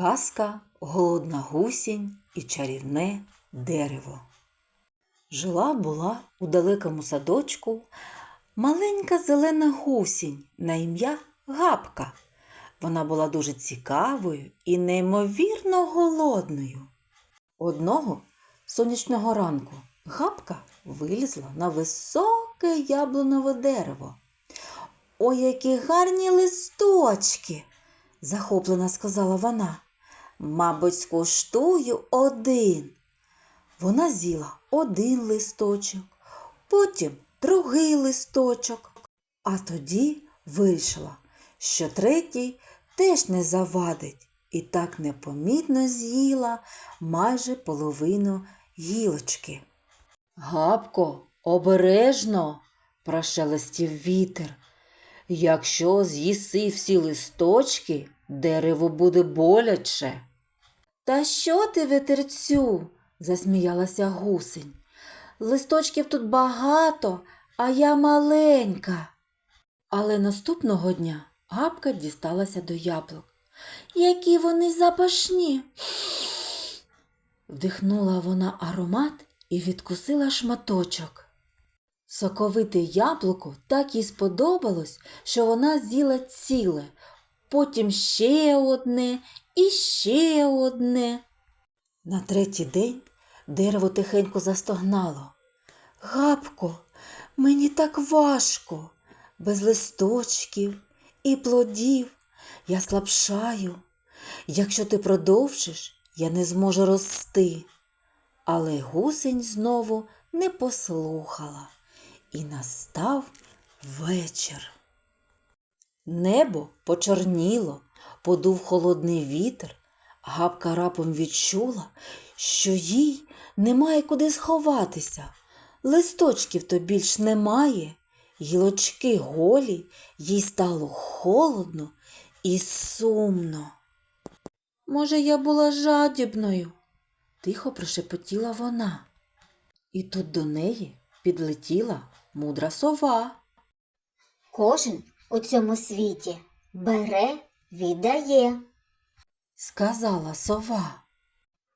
Казка Голодна гусінь і чарівне дерево. Жила була у далекому садочку маленька зелена гусінь на ім'я Гапка. Вона була дуже цікавою і неймовірно голодною. Одного сонячного ранку Гапка вилізла на високе яблунове дерево. Ой, які гарні листочки, захоплено сказала вона. Мабуть, скуштую один. Вона з'їла один листочок, потім другий листочок, а тоді вирішила, що третій теж не завадить, і так непомітно з'їла майже половину гілочки. Гапко, обережно, прошелестів вітер. Якщо з'їси всі листочки, дереву буде боляче. Та що ти, ветерцю? засміялася гусень. Листочків тут багато, а я маленька. Але наступного дня гапка дісталася до яблук. Які вони запашні. Вдихнула вона аромат і відкусила шматочок. Соковите яблуко так їй сподобалось, що вона з'їла ціле, потім ще одне і ще одне. На третій день дерево тихенько застогнало. Гапко, мені так важко, без листочків і плодів я слабшаю. Якщо ти продовжиш, я не зможу рости. Але гусень знову не послухала, і настав вечір. Небо почорніло, подув холодний вітер, гапка рапом відчула, що їй немає куди сховатися. Листочків то більш немає, гілочки голі, їй стало холодно і сумно. Може, я була жадібною, тихо прошепотіла вона. І тут до неї підлетіла мудра сова. Кожен у цьому світі бере, віддає. Сказала сова.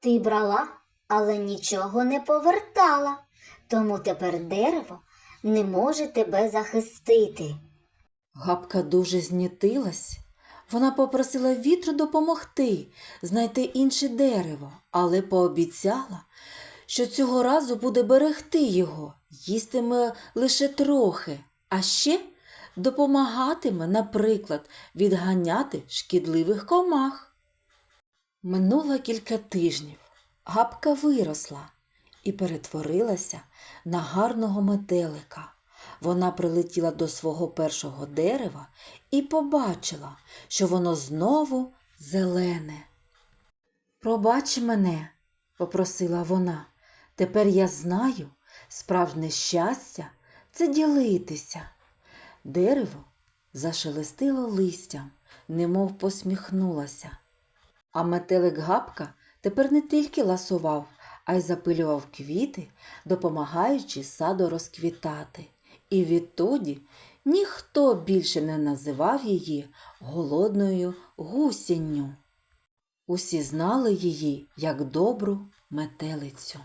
Ти брала, але нічого не повертала, тому тепер дерево не може тебе захистити. Гапка дуже знітилась. Вона попросила вітру допомогти знайти інше дерево, але пообіцяла, що цього разу буде берегти його, їстиме лише трохи, а ще допомагатиме, наприклад, відганяти шкідливих комах. Минуло кілька тижнів. Гапка виросла і перетворилася на гарного метелика. Вона прилетіла до свого першого дерева і побачила, що воно знову зелене. Пробач мене, попросила вона. Тепер я знаю, справжнє щастя це ділитися. Дерево зашелестило листям, немов посміхнулося. А метелик Гапка тепер не тільки ласував, а й запилював квіти, допомагаючи саду розквітати. І відтоді ніхто більше не називав її голодною гусінню. Усі знали її як добру метелицю.